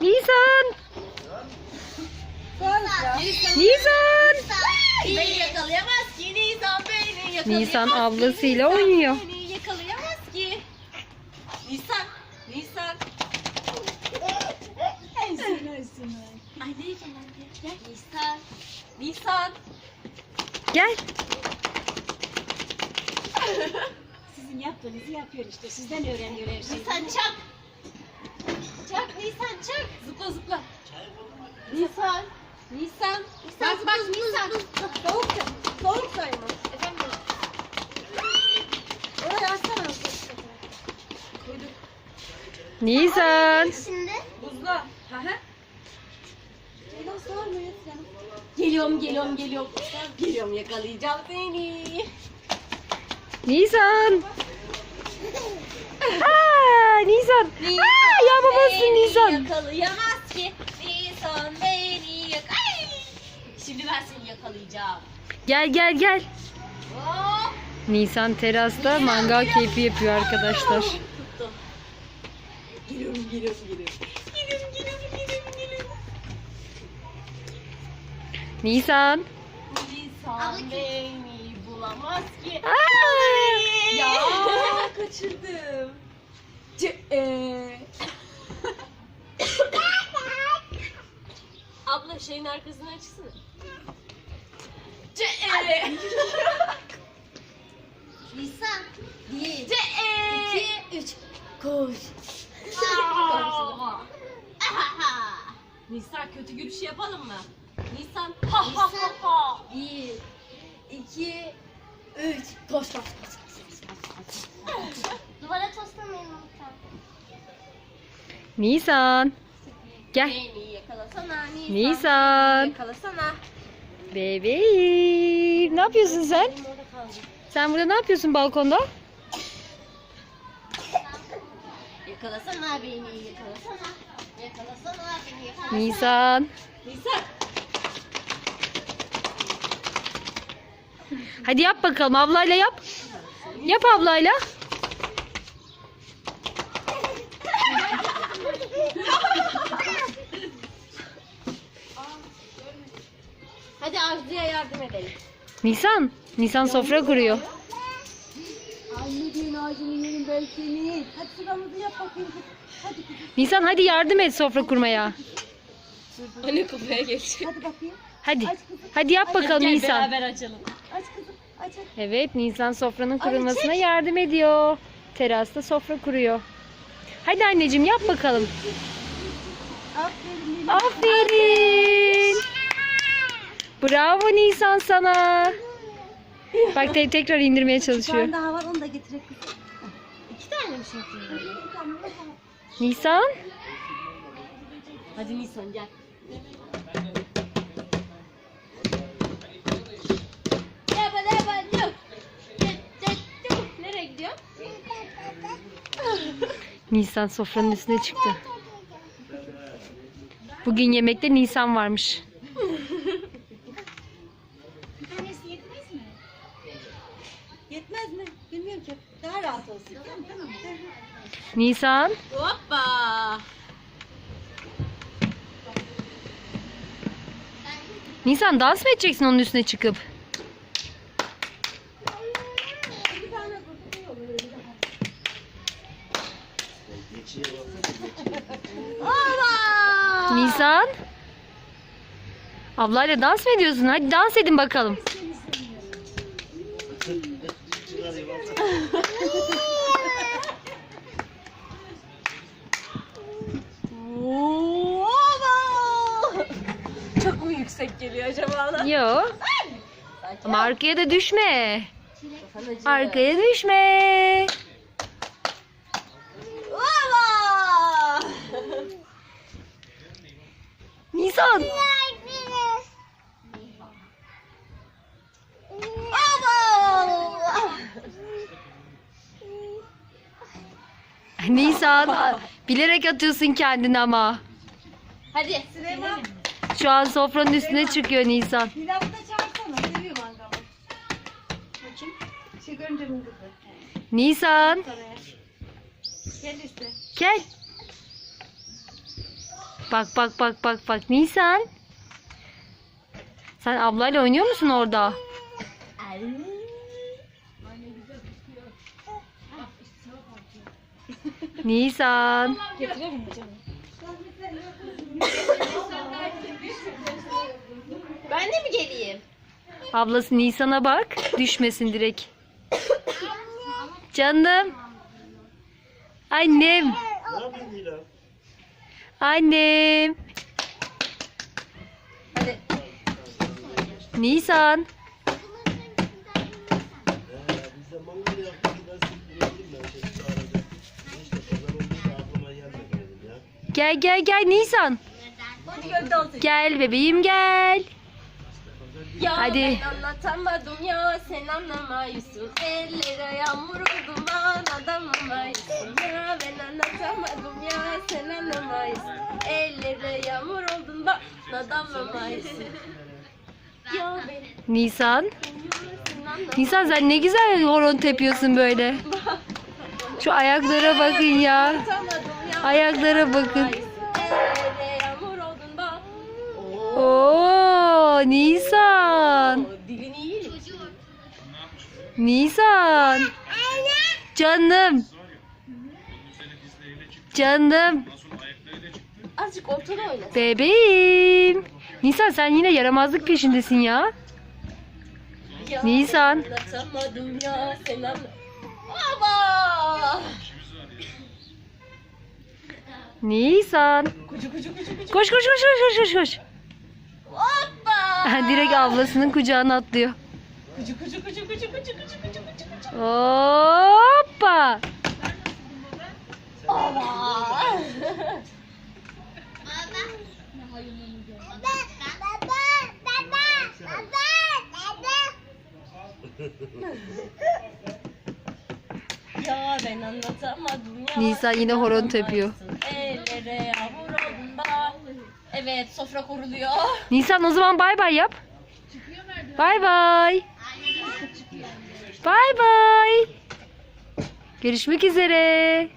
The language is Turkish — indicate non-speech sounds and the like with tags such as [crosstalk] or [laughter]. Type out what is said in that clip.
Nisan! Nisan! Beni yakalayamaz ki Nisan beni yakalayamaz Nisan ki. ablasıyla Nisan oynuyor. Beni yakalayamaz ki. Nisan, Nisan. Ay ne gel anne. Gel. Nisan. Nisan. Gel. Sizin yaptığınızı yapıyor işte. Sizden öğreniyor her şeyi. Nisan çak. Çak Nisan çak. Zıpla zıpla. Nisan. Nisan. Nisan bak bak Nisan. Soğuk soğuk sayma. Efendim. Oraya açsana. Koyduk. Nisan. Şimdi. Buzla. Sormuyor canım. Geliyorum geliyorum geliyorum. Geliyorum yakalayacağım seni. Nisan. Aa, Nisan. Aa, ya babası beni Nisan. Yakalayamaz ki. Nisan beni yak. Ay! Şimdi ben seni yakalayacağım. Gel gel gel. Hop. Nisan terasta mangal keyfi yapıyor arkadaşlar. Geliyorum geliyorum geliyorum. Nisan. Nisan beni bulamaz ki. Ya [laughs] kaçırdım. Ce e. Abla şeyin arkasını açsana. Ce e. Nisan. Bir, Ce e. iki, üç. Koş. Nisan kötü gülüş yapalım mı? Nisan ha ha ha ha. Bir, iki, üç. Koş koş koş. Duvara toslamayın lütfen. Nisan. Gel. Beni yakalasana Nisan. Nisan. Yakalasana. Bebeğim. Ne yapıyorsun sen? Sen burada ne yapıyorsun balkonda? Yakalasana beni yakalasana. Yakalasana beni yakalasana. Nisan. Nisan. Hadi yap bakalım ablayla yap. Yap ablayla. Hadi Arzu'ya yardım edelim. Nisan. Nisan sofra kuruyor. Anneciğin ağacını yerim ben seni. Hadi sıramızı yap bakayım. Hadi kızım. Nisan hadi yardım et sofra kurmaya. Anne kafaya geç. Hadi bakayım. Hadi. Hadi yap bakalım Gel Nisan. beraber açalım. Aç kızım. Aç aç. Evet Nisan sofranın kurulmasına yardım ediyor. Terasta sofra kuruyor. Hadi anneciğim yap bakalım. Aferin. Nilay. Aferin. Bravo Nisan sana. Bak te- tekrar indirmeye Bir tane çalışıyor. daha var onu da getirek. İki tane mi şey yapıyorsun? Nisan. Hadi Nisan gel. Nereye gidiyor? Nisan sofranın üstüne çıktı. Bugün yemekte Nisan varmış. Tanesi yetmez mi? Yetmez mi? Bilmiyorum ki. Daha rahat olsun. Tamam tamam. Nisan. Hoppa. Nisan dans mı edeceksin onun üstüne çıkıp? Hoppa. Nisan. Ablayla dans mı ediyorsun? Hadi dans edin bakalım. Çok mu yüksek geliyor acaba lan? Yo. Ama arkaya da düşme. Arkaya düşme. Hoppa. Nisan. [laughs] Nisan. Bilerek atıyorsun kendini ama. Hadi Süleyman. Şu an sofranın üstüne çıkıyor Nisan. Pilavı da çağırsana. Seviyor mangalı. Bakayım. Şey görünce mi kızı? Nisan. Gel işte. Gel. Bak bak bak bak bak Nisan. Sen ablayla oynuyor musun orada? Nisan. Ben de mi geleyim? Ablası Nisan'a bak. Düşmesin direkt. Canım. Annem. Annem. Hadi. Nisan. Gel gel gel Nisan. Gel bebeğim gel. Ya Hadi. ben anlatamadım ya sen anlamayısın Ellere yağmur oldum bana damlamayısın Ya ben anlatamadım ya sen anlamayısın Ellere yağmur oldum Ya ben Nisan. anlamayısın Nisan sen ne güzel horon tepiyorsun böyle. Şu ayaklara bakın ya. Anlatamadım ya Ayaklara bakın. Ellere yağmur oldum bana Oo Nisan. Dilini iyi Nisan. Canım. Canım. Azıcık ortada oyna Bebeğim. Nisan sen yine yaramazlık peşindesin ya. Ya Nisan. ben Anlatamadım ya sen anla Baba Nisan. Kucu Koş koş koş koş koş koş. Hoppa Direkt ablasının kucağına atlıyor. Kucu kucu kucu kucu kucu kucu kucu kucu kucu Hoppa. Aa. Ya ben anlatamadım ya. Nisan yine horon tepiyor. Ellere da. Evet sofra kuruluyor. Nisan o zaman bay bay yap. Bay bay. Bay bay. Görüşmek üzere.